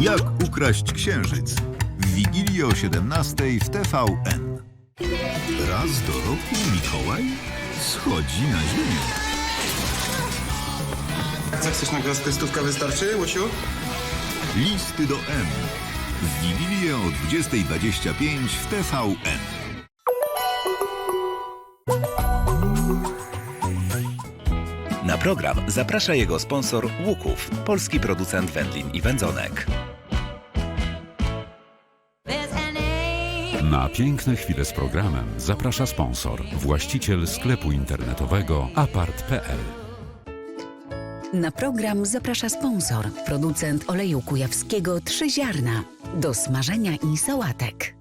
Jak ukraść księżyc? W Wigilię o 17 w TVN. Raz do roku Mikołaj schodzi na ziemię. Co chcesz na gwiazdkę stówka wystarczy, Łosiu? Listy do M. W Wigilię o 20.25 w TVN. Na program zaprasza jego sponsor Łuków, polski producent wędlin i wędzonek. Na piękne chwile z programem zaprasza sponsor, właściciel sklepu internetowego apart.pl. Na program zaprasza sponsor, producent oleju kujawskiego Trzy Ziarna do smażenia i sałatek.